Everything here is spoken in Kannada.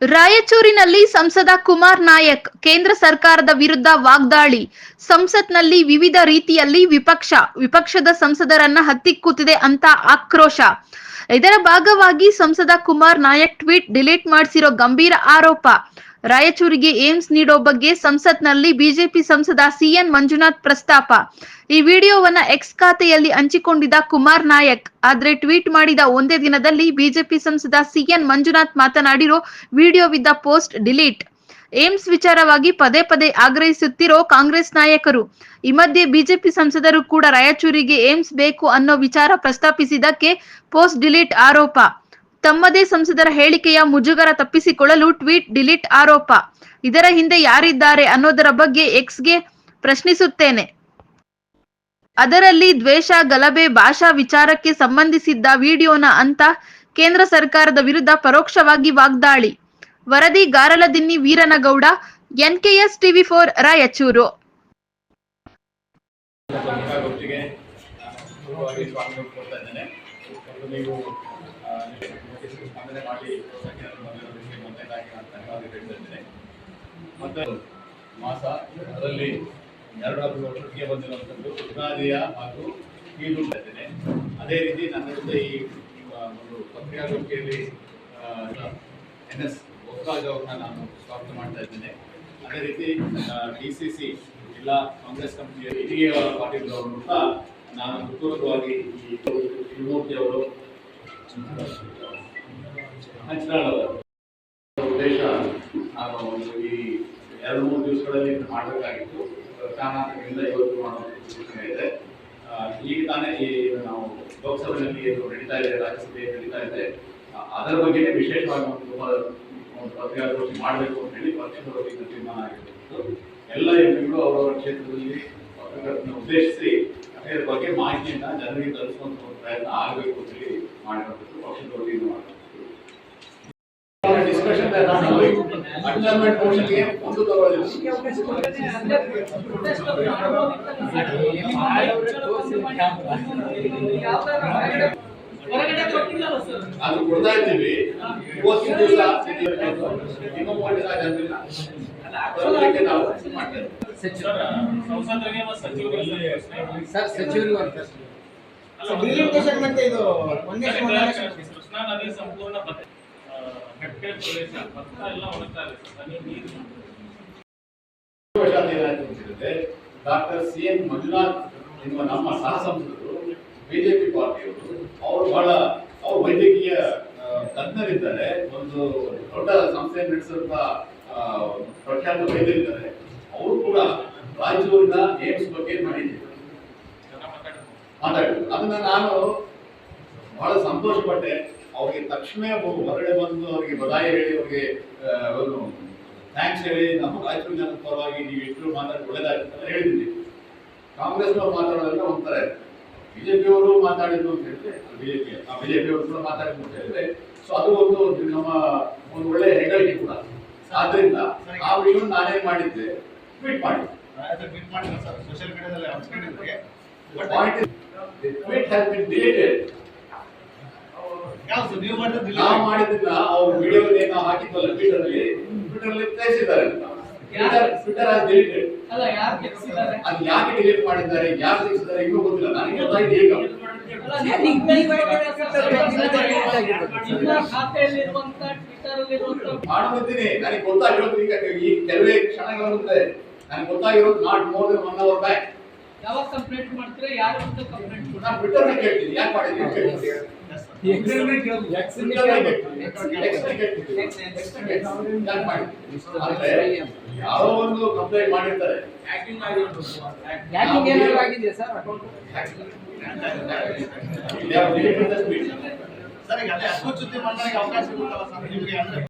ರಾಯಚೂರಿನಲ್ಲಿ ಸಂಸದ ಕುಮಾರ್ ನಾಯಕ್, ಕೇಂದ್ರ ಸರ್ಕಾರದ ವಿರುದ್ಧ ವಾಗ್ದಾಳಿ. ಸಂಸತ್ನಲ್ಲಿ ವಿವಿಧ ರೀತಿಯಲ್ಲಿ ವಿಪಕ್ಷ, ವಿಪಕ್ಷದ ಸಂಸದರನ್ನ ಹತ್ತಿಕ್ಕುತ್ತಿದೆ ಅಂತ ಆಕ್ರೋಶ. ಇದರ ಭಾಗವಾಗಿ ಸಂಸದ ಕುಮಾರ್ ನಾಯಕ್ ಟ್ವೀಟ್, ಡಿಲೀಟ್ ಮಾಡಿಸಿರೋ ಗಂಭೀರ ಆರೋಪ. ರಾಯಚೂರಿಗೆ ಏಮ್ಸ್ ನೀಡೋ ಬಗ್ಗೆ ಸಂಸತ್ನಲ್ಲಿ ಬಿಜೆಪಿ ಸಂಸದ ಸಿಎನ್ ಮಂಜುನಾಥ್ ಪ್ರಸ್ತಾಪ. ಈ ವಿಡಿಯೋವನ್ನ ಎಕ್ಸ್ ಖಾತೆಯಲ್ಲಿ ಹಂಚಿಕೊಂಡಿದ್ದ ಕುಮಾರ್ ನಾಯಕ್, ಆದ್ರೆ ಟ್ವೀಟ್ ಮಾಡಿದ ಒಂದೇ ದಿನದಲ್ಲಿ ಬಿಜೆಪಿ ಸಂಸದ ಸಿಎನ್ ಮಂಜುನಾಥ್ ಮಾತನಾಡಿರೋ ವಿಡಿಯೋವಿದ್ದ ಪೋಸ್ಟ್ ಡಿಲೀಟ್. ಏಮ್ಸ್ ವಿಚಾರವಾಗಿ ಪದೇ ಪದೇ ಆಗ್ರಹಿಸುತ್ತಿರೋ ಕಾಂಗ್ರೆಸ್ ನಾಯಕರು, ಈ ಮಧ್ಯೆ ಬಿಜೆಪಿ ಸಂಸದರು ಕೂಡ ರಾಯಚೂರಿಗೆ ಏಮ್ಸ್ ಬೇಕು ಅನ್ನೋ ವಿಚಾರ ಪ್ರಸ್ತಾಪಿಸಿದ್ದಕ್ಕೆ ಪೋಸ್ಟ್ ಡಿಲೀಟ್ ಆರೋಪ. ತಮ್ಮದೇ ಸಂಸದರ ಹೇಳಿಕೆಯ ಮುಜುಗರ ತಪ್ಪಿಸಿಕೊಳ್ಳಲು ಟ್ವೀಟ್, ಡಿಲೀಟ್ ಆರೋಪ. ಇದರ ಹಿಂದೆ ಯಾರಿದ್ದಾರೆ ಅನ್ನೋದರ ಬಗ್ಗೆ ಎಕ್ಸ್ಗೆ ಪ್ರಶ್ನಿಸುತ್ತೇನೆ. ಅದರಲ್ಲಿ ದ್ವೇಷ, ಗಲಭೆ, ಭಾಷಾ ವಿಚಾರಕ್ಕೆ ಸಂಬಂಧಿಸಿದ್ದ ವಿಡಿಯೋನ ಅಂತ ಕೇಂದ್ರ ಸರ್ಕಾರದ ವಿರುದ್ಧ ಪರೋಕ್ಷವಾಗಿ ವಾಗ್ದಾಳಿ. ವರದಿ Garaladinni Veeranagowda, NKS TV four, Raichur. ಪತ್ರಿಕಾಗೋಷ್ಠಿಗೆ ಆ, ಮಾಡಿ ಮತ್ತೆ ಇದ್ದೇನೆ ಮತ್ತು ಮಾಸ ಅದರಲ್ಲಿ ಎರಡು ಹಬ್ಬ ಒಟ್ಟಿಗೆ ಬಂದಿರುವಂಥದ್ದು ಉಗಾದಿಯ ಹಾಗೂ ಈದು ಇದ್ದೇನೆ ಅದೇ ರೀತಿ ನನ್ನ ಜೊತೆ ಈ ಒಂದು ಪತ್ರಿಕಾಗೋಷ್ಠಿಯಲ್ಲಿ ಎನ್ ಎಸ್ ಅವ್ರನ್ನ ನಾನು ಸ್ವಾಗತ ಮಾಡ್ತಾ ಇದ್ದೇನೆ. ಅದೇ ರೀತಿ ಡಿ ಸಿ ಸಿ ಜಿಲ್ಲಾ ಕಾಂಗ್ರೆಸ್ ಕಮಿಟಿಯ ಹಿರಿಯ ಪಾಟೀಲ್ ಅವರು ಸಹ ನಾನು ಹೃತ್ಪೂರ್ವಕವಾಗಿ ಈ ಶಿವಮೂರ್ತಿ ಅವರು ಉದ್ದೇಶ ನಾನು ಒಂದು ಈ ಎರಡು ಮೂರು ದಿವಸಗಳಲ್ಲಿ ಮಾಡಬೇಕಾಗಿತ್ತು ಕಾರಣಾಂತರದಿಂದ ಇವತ್ತು ಮಾಡೋ ಸೂಚನೆ ಇದೆ ಈಗ ತಾನೇ ಈ ನಾವು ಲೋಕಸಭೆಯಲ್ಲಿ ಏನು ನಡೀತಾ ಇದೆ ರಾಜ್ಯಸಭೆಯಲ್ಲಿ ನಡೀತಾ ಇದೆ ಅದರ ಬಗ್ಗೆನೇ ವಿಶೇಷವಾಗಿ ಒಂದು ಒಂದು ಪತ್ರಿಕಾಗೋಷ್ಠಿ ಮಾಡಬೇಕು ಅಂತ ಹೇಳಿ ಪಕ್ಷದವರಿಗೆ ತೀರ್ಮಾನ ಆಗಿರುತ್ತದೆ ಎಲ್ಲ ಎಂಪಿಗಳು ಅವರವರ ಕ್ಷೇತ್ರದಲ್ಲಿ ಪತ್ರಕರ್ತನ ಉದ್ದೇಶಿಸಿ ಅದರ ಬಗ್ಗೆ ಮಾಹಿತಿಯನ್ನು ಜನರಿಗೆ ತಲುಪಿಸುವಂತ ಒಂದು ಪ್ರಯತ್ನ ಆಗಬೇಕು ಅಂತ ಹೇಳಿ ಮಾಡಿರುವಂಥದ್ದು ಪಕ್ಷದ ವತಿಯಿಂದ ಮಾಡಿರುವಂಥದ್ದು ಡಿಸ್ಕಷನ್ ಅಡ್ಜರ್ಮೆಂಟ್ ಮೋಷನ್ಗೆ ಒಂದು ತಗೊಳ್ಳಿಲ್ಲ ಹೊರಗಡೆ ಕೊಟ್ಟಿಲ್ಲಲ್ಲ ಸರ್ ಅದು ಕೊಡ್ತಾ ಇದ್ದೀವಿ ಇವತ್ತಿನ ದಿವಸ ನಿಮ್ಮ ಮಾಡಿದ ಜನರಿಲ್ಲ ಅದಕ್ಕೆ ನಾವು ಮಾಡ್ತೇವೆ ಸಂಸದರಿಗೆ ಮತ್ತು ಸಚಿವರಿಗೆ ಸರ್ ಸಚಿವರು ಕೃಷ್ಣಾ ನದಿ ಸಂಪೂರ್ಣ ಕಟ್ಟೆ ಪ್ರದೇಶ. ಭತ್ತ ಎಲ್ಲ ಒಣಗ್ತಾ ಇದೆ. ಸರ್ ನೀರು. ಡಾಕ್ಟರ್ ಸಿ ಎನ್ ಮಂಜುನಾಥ್ ಎನ್ನುವ ನಮ್ಮ ಸಹ ಸಂಸದರು ಬಿಜೆಪಿ ಪಾರ್ಟಿಯವರು ಅವರು ಬಹಳ ಅವರು ವೈದ್ಯಕೀಯ ತಜ್ಞರಿದ್ದಾರೆ. ಒಂದು ದೊಡ್ಡ ಸಂಸ್ಥೆ ನಡೆಸಿದಂತ ಆ, ಪ್ರಖ್ಯಾತ ವೈದ್ಯರಿದ್ದಾರೆ. ಅವರು ಕೂಡ ರಾಯಚೂರಿನ ಏಮ್ಸ್ ಬಗ್ಗೆ ಮಾಡಿದ್ದಾರೆ ಮಾತಾಡಿದ್ರು. ಅದನ್ನ ನಾನು ಬಹಳ ಸಂತೋಷ ಪಟ್ಟೆ ಅವ್ರಿಗೆ ತಕ್ಷಣ ಹೊರಗಡೆ ಬಂದು ಅವರಿಗೆ ಬದಾಯಿ ಹೇಳಿ ಅವ್ರಿಗೆ ಥ್ಯಾಂಕ್ಸ್ ಹೇಳಿ ನಮ್ಮ ರಾಯಚೂರು ಜನದ ಪರವಾಗಿ ನೀವು ಎಷ್ಟು ಮಾತಾಡಿ ಒಳ್ಳೇದಾಯ್ತು ಅಂತ ಹೇಳಿದ್ದೀನಿ ಕಾಂಗ್ರೆಸ್ನವ್ರು ಮಾತಾಡೋದ್ರೆ ಒಂಥರ ಬಿಜೆಪಿಯವರು ಮಾತಾಡಿದ್ರು ಅಂತ ಹೇಳಿದ್ರೆ ಬಿಜೆಪಿ, ಆ ಬಿಜೆಪಿಯವರು ಕೂಡ ಮಾತಾಡಿದ್ರು ಅಂತ ಹೇಳಿದ್ರೆ, ಸೊ ಅದು ಒಂದು ನಮ್ಮ ಒಂದು ಒಳ್ಳೆ ಹೆಗ್ಗಳಿಕೆ ಕೂಡ. ಆದ್ರಿಂದ ಆ ವಿಡಿಯೋ ನಾನೇನ್ ಮಾಡಿದ್ದೆ ಟ್ವೀಟ್ ಮಾಡಿದ್ದೆ. ಟ್ವೀಟ್ ಮಾಡಿಲ್ಲ ಸರ್. ಸೋಷಿಯಲ್ ಮೀಡಿಯಾದಲ್ಲಿ ಹಂಚ್ಕೊಂಡಿದ್ರೆ The point is, the tweet has been deleted. ಯಾವ್ದು? ನೀವು ಮಾಡಿದ್ರೆ ನಾವು ಮಾಡಿದ್ದನ್ನ ಅವ್ರ ವಿಡಿಯೋ ನಾವು ಹಾಕಿದ್ವಲ್ಲ ಟ್ವಿಟರ್ ಅಲ್ಲಿ ಟ್ವಿಟರ್ ಅಲ್ಲಿ ಕಳಿಸಿದ್ದಾರೆ ಟ್ವಿಟರ್ has deleted. ಅಲ್ಲ ಯಾರು ಕೆಲ್ಸಿದ್ದಾರೆ ಅದು ಯಾಕೆ ಡಿಲೀಟ್ ಮಾಡಿದ್ದಾರೆ? ಯಾರು ತೆಗೆಸಿದ್ದಾರೆ ಇನ್ನೂ ಗೊತ್ತಿಲ್ಲ. ನನಗೆ ಗೊತ್ತಾಯ್ತು ಈಗ. ಮಾಡುತ್ತಿದ್ದೀನಿ. ನನಗೆ ಗೊತ್ತಾಗಿರೋದು ಈಗ ಈ ಕೆಲವೇ ಕ್ಷಣಗಳ ಮುಂದೆ. ನನಗೆ ಗೊತ್ತಾಗಿರೋದು not more than one hour back ಯಾವಾಗ ಕಂಪ್ಲೇಂಟ್ ಮಾಡ್ತೀರಾ ಯಾರು ಅಂತ ಕಂಪ್ಲೇಂಟ್ ನಾನು ನ ಕೇಳ್ತೀನಿ. ಯಾಕೆ ಮಾಡಿದ್ದೀನಿ ಅಂತ ಕೇಳ್ತೀನಿ. ಹೇಳಿ. ಯಾಕೆ? ಅಂದ್ರೆ ಯಾರೋ ಒಂದು ಕಂಪ್ಲೇಂಟ್ ಮಾಡಿರ್ತಾರೆ. ಯಾಕಿಂಗ್ ಏನಾದ್ರು ಆಗಿದೆ ಸರ್ ಅಕೌಂಟ್ the ಸರ್ ಈಗ ಅದೇ ಅವಕಾಶ ಸರ್ ನಿಮಗೆ ಅಂದ್ರೆ?